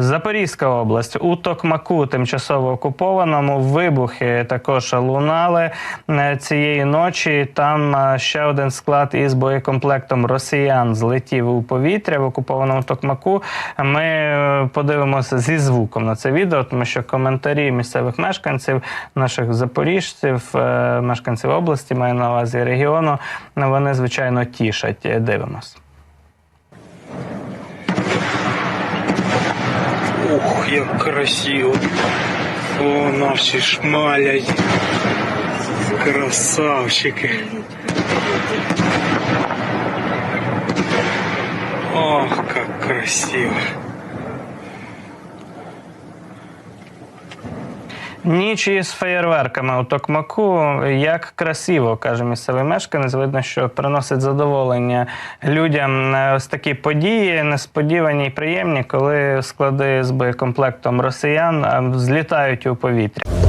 Запорізька область у Токмаку, тимчасово окупованому, вибухи також лунали е, цієї ночі. Там е, ще один склад із боєкомплектом росіян злетів у повітря в окупованому Токмаку. Ми е, подивимося зі звуком на це відео, тому що коментарі місцевих мешканців, наших запоріжців, мешканців області, маю на увазі регіону, вони звичайно тішать. Дивимось. Ух, як красиво. О, наші шмалять. Красавчики. Ох, как красиво. Ніч із феєрверками у Токмаку. Як красиво, каже місцевий мешканець. Видно, що приносить задоволення людям е, ось такі події, несподівані і приємні, коли склади з боєкомплектом росіян е, злітають у повітря.